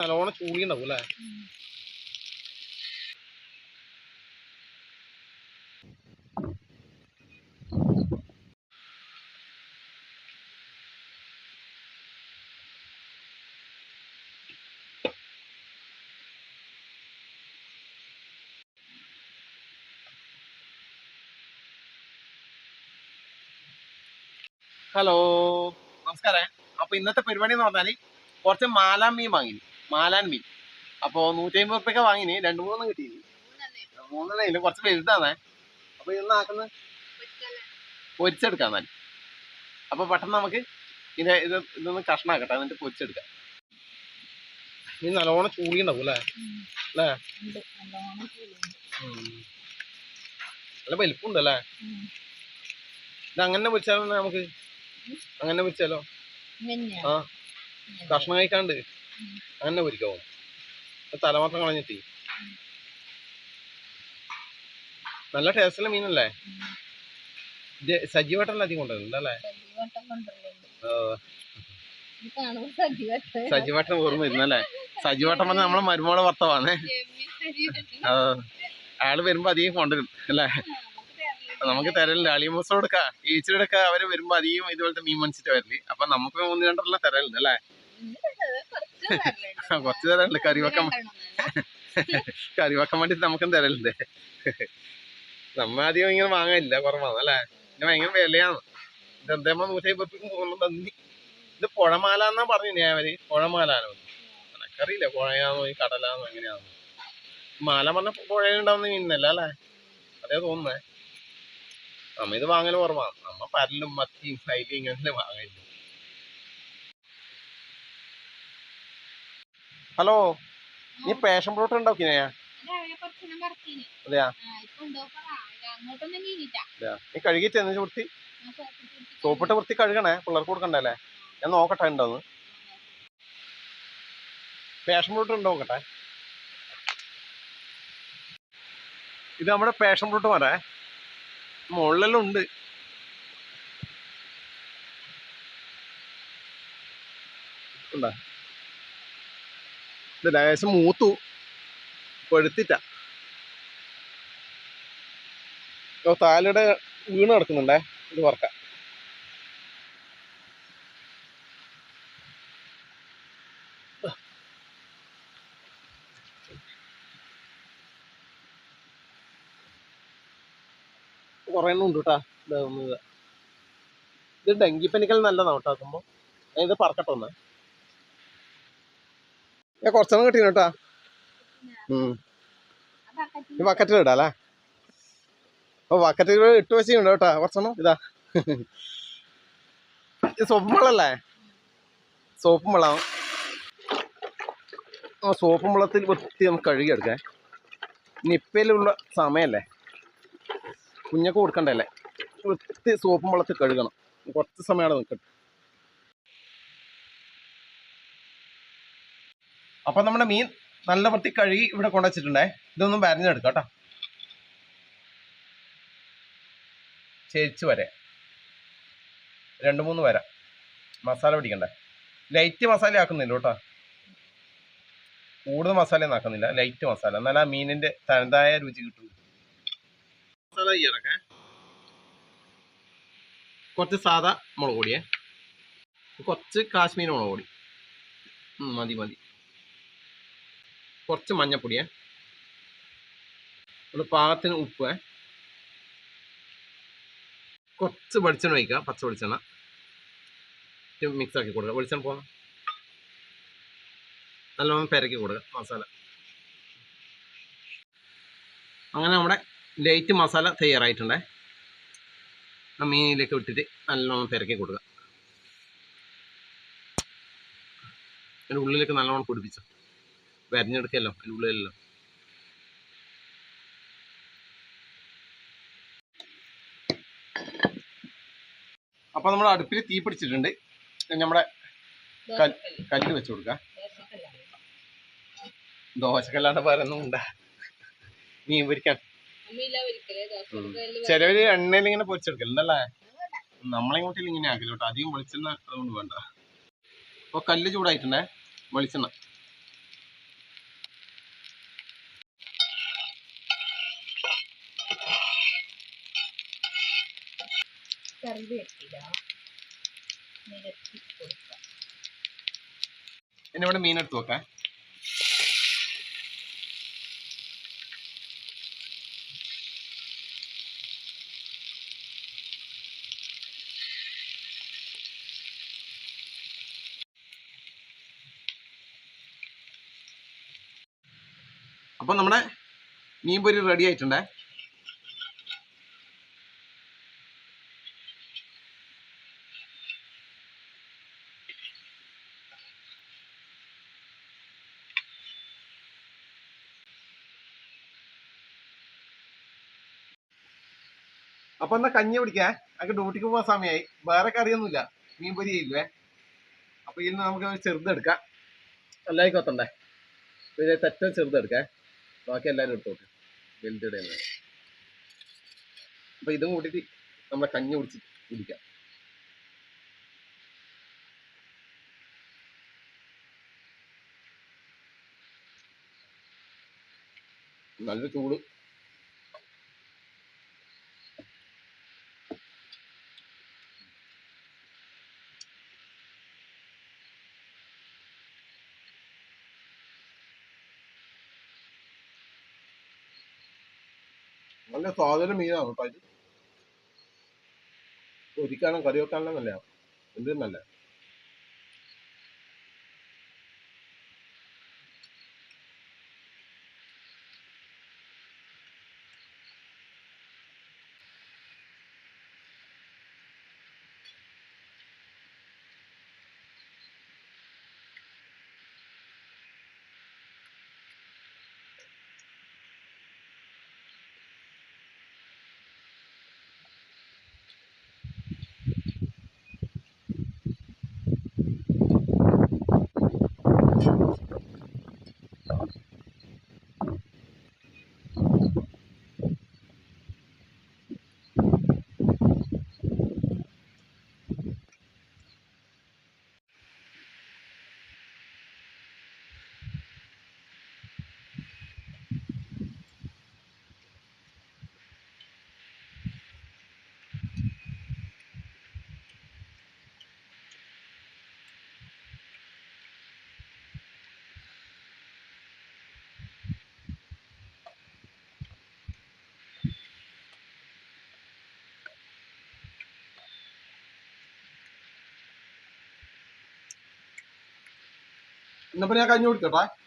നല്ലോണം ചൂടിയുണ്ടാവും അല്ലേ? ഹലോ നമസ്കാരം. അപ്പൊ ഇന്നത്തെ പരിപാടി എന്ന് പറഞ്ഞാൽ കുറച്ച് മാലാൻ മീൻ വാങ്ങി. മാലാൻ മീൻ. അപ്പൊ നൂറ്റി അമ്പത് റുപ്യൊക്കെ വാങ്ങിന്. രണ്ടു മൂന്നെണ്ണം കിട്ടി മൂന്നെണ്ണം ഇല്ല കുറച്ച് വലുതാണേ അപ്പൊ ഇന്ന് ആക്കുന്ന പൊരിച്ചെടുക്കാം എന്നാൽ അപ്പൊ പെട്ടെന്ന് നമുക്ക് ഇത് ഇത് ഇതൊന്ന് കഷ്ണാക്കട്ടെ. എന്നിട്ട് പൊരിച്ചെടുക്കാം. ഇനി നല്ലോണം ചൂടിയുണ്ടാവും അല്ലേ? അല്ലേ? നല്ല വലിപ്പമുണ്ട് അല്ലേ? ഇത് അങ്ങനെ പൊരിച്ചാലോ നമുക്ക് അങ്ങനെ പൊരിച്ചാലോ? ആ. കഷ്ണം കഴിക്കാണ്ട്. അങ്ങനെ പൊരിക്കാവോ തല മാത്രം കളഞ്ഞിട്ട്. നല്ല ടേസ്റ്റുള്ള മീനല്ലേ? ഇത് സജീവട്ടല്ല അധികം കൊണ്ടുവരുന്നുണ്ടല്ലേ സജീവട്ടം ഓർമ്മ വരുന്നല്ലേ സജീവട്ടം പറഞ്ഞ നമ്മളെ മരുമോളെ ഭർത്താവാണ് ആൾ അയാൾ വരുമ്പോ അധികം കൊണ്ടുവരും അല്ലേ? നമുക്ക് തരലില്ല. അളിയമ്മസോടൊക്കെ ഈച്ചിലൊക്കെ അവർ വരുമ്പോ അധികം ഇതുപോലത്തെ മീൻ മനസ്സിട്ട് വരൽ. അപ്പൊ നമുക്ക് മൂന്ന് രണ്ടെല്ലാം തരലുണ്ട് അല്ലേ? കുറച്ച് തരാനുണ്ട് കറി വെക്കാൻ കറി വെക്കാൻ വേണ്ടിട്ട് നമുക്കും തരലുണ്ട് നമ്മ ആദ്യം ഇങ്ങനെ വാങ്ങാനില്ല കുറവാണ് അല്ലേ? പിന്നെ ഭയങ്കര വിലയാണ്. ഇത് എന്തേമോ നൂറ്റി അമ്പത്തിക്ക് തന്നി ഇത് പുഴമാല എന്നാ പറഞ്ഞു ഞാൻ അവർ? പുഴമാലാണോ? എനക്കറിയില്ല പുഴയാണോ ഈ കടലാണോ എങ്ങനെയാണോ. മാല പറഞ്ഞ പുഴയിലുണ്ടാവുന്ന മീനല്ല അല്ലേ? അതേ തോന്നുന്നേ. നമ്മ ഇത് വാങ്ങൽ കുറവാണ്. നമ്മ പരലും മത്തിയും ഫൈലും ഇങ്ങനെ വാങ്ങലില്ല. ഹലോ നീ പാഷൻ ഫ്രൂട്ട് ഉണ്ടാക്കിനെയാ അതെയാ? നീ കഴുകി എന്ന് വൃത്തി? സോപ്പിട്ട് വൃത്തി കഴുകണേ പിള്ളേർക്ക് കൊടുക്കണ്ടല്ലേ ഞാൻ നോക്കട്ടെ ഉണ്ടോന്ന് പാഷൻ ഫ്രൂട്ട് ഉണ്ടോ നോക്കട്ടെ. ഇത് നമ്മുടെ പാഷൻ ഫ്രൂട്ട് മരേ മുകളിലെല്ലാം ഉണ്ട്. ഉണ്ടാ? ഇത് ലേശം മൂത്തു പഴുത്തിട്ട. താലയുടെ വീണ് കിടക്കുന്നുണ്ടേ ഇത് വർക്ക കുറേ എണ്ണം ഉണ്ട് കേട്ടാ ഇത് ഡെങ്കിപ്പനിക്കൽ നല്ലതാണ് കേട്ടോ ആക്കുമ്പോൾ ഇത് പറക്കട്ടെ ഒന്ന്. ഞാൻ കുറച്ചെണ്ണം കിട്ടിയോ കേട്ടാ. വക്കറ്റിൽ ഇടാം അല്ലേ? ഓ ബക്കറ്റിൽ ഇട്ട് വെച്ചിട്ടുണ്ട് കേട്ടാ. കുറച്ചെണ്ണം ഇതാ. ഇത് സോപ്പും വെള്ളല്ലേ സോപ്പും വെള്ളം ആ സോപ്പും വെള്ളത്തിൽ വൃത്തി നമുക്ക് കഴുകിയെടുക്കാം. നിപ്പയിലുള്ള സമയമല്ലേ? കുഞ്ഞൊക്കെ കൊടുക്കണ്ടല്ലേ? വൃത്തി സോപ്പും വെള്ളത്തിൽ കഴുകണം. കുറച്ച് സമയമാണ് നിൽക്കട്ടെ. അപ്പൊ നമ്മുടെ മീൻ നല്ല വൃത്തി കഴുകി ഇവിടെ കൊണ്ടുവച്ചിട്ടുണ്ടേ. ഇതൊന്നും വരഞ്ഞെടുക്കാം കേട്ടോ. ചേച്ചു വരെ. രണ്ട് മൂന്ന് വര. മസാല പിടിക്കണ്ടേ? ലൈറ്റ് മസാല ആക്കുന്നില്ല കേട്ടോ. കൂടുതൽ മസാല ഒന്നും ആക്കുന്നില്ല. ലൈറ്റ് മസാല. എന്നാൽ ആ മീനിന്റെ തനതായ രുചി കിട്ടും. മസാല ഇറക്കേ. കുറച്ച് സാധാ മുളക് പൊടിയേ. കുറച്ച് കാശ്മീരി മുളക് പൊടി. മതി മതി. കുറച്ച് മഞ്ഞപ്പൊടിയേ. നമ്മൾ പാകത്തിന് ഉപ്പ്. കുറച്ച് വെളിച്ചെണ്ണ ഒഴിക്കുക പച്ച വെളിച്ചെണ്ണ. മിക്സ് ആക്കി കൊടുക്കുക. വെളിച്ചെണ്ണ പോകണം നല്ലോണം പെരക്കി കൊടുക്കുക മസാല. അങ്ങനെ നമ്മുടെ ലൈറ്റ് മസാല തയ്യാറായിട്ടുണ്ടേ. ആ മീനിലേക്ക് ഇട്ടിട്ട് നല്ലോണം പെരക്കി കൊടുക്കുക. ഉള്ളിലേക്ക് നല്ലോണം പിടിപ്പിച്ചു. വരഞ്ഞെടുക്കല്ലോ അതിന്റെ ഉള്ളിലെല്ലാം. അപ്പൊ നമ്മൾ അടുപ്പിൽ തീ പിടിച്ചിട്ടുണ്ട്. നമ്മുടെ കല്ല് വെച്ച് കൊടുക്ക. ദോശക്കല്ലാണ്ട് പറയുന്നും ഉണ്ടാ. മീൻ പൊരിക്കാൻ. ചിലവര് എണ്ണയിൽ ഇങ്ങനെ പൊരിച്ചെടുക്കലുണ്ടല്ലേ നമ്മളിങ്ങോട്ടിൽ ഇങ്ങനെ ആക്കില്ല കേട്ടോ. അധികം വെളിച്ചെണ്ണ അതുകൊണ്ട് വേണ്ട. അപ്പൊ കല്ല് ചൂടായിട്ടുണ്ടേ? വെളിച്ചെണ്ണ. കറിവേപ്പില നിരത്തി കൊടുക്കാം മീൻ എടുത്തു വെക്കാം. അപ്പൊ നമ്മുടെ മീൻ പൊരി റെഡി ആയിട്ടുണ്ടേ? അപ്പൊ എന്നാ കഞ്ഞി കുടിക്കാ? അതൊക്കെ ഡ്യൂട്ടിക്ക് പോകാൻ സമയമായി വേറെ കറിയൊന്നുമില്ല. മീൻ പൊരി ഇല്ലേ അപ്പൊ ഇന്ന് നമുക്ക് ചെറുതെടുക്കാം. എല്ലാവർക്കും കൊത്തണ്ടേ പിന്നെ തെറ്റ ചെറുതെടുക്കേ. ബാക്കി എല്ലാവരും എടുത്തോട്ട് വലുതിടെ അപ്പൊ ഇതും കൂട്ടിട്ട് നമ്മളെ കഞ്ഞി കുടിച്ച് കുടിക്കാം. നല്ല ചൂട്. നല്ല സ്വാദന മീനാണ് കേട്ടോ ഇത്. പൊരിക്കാനും കറി വെക്കാനും നല്ലതാണ് എന്തും നല്ല. stuff. എന്നപ്പോ ഞാൻ കഞ്ഞി കുടിക്കട്ടെ ഓക്കെ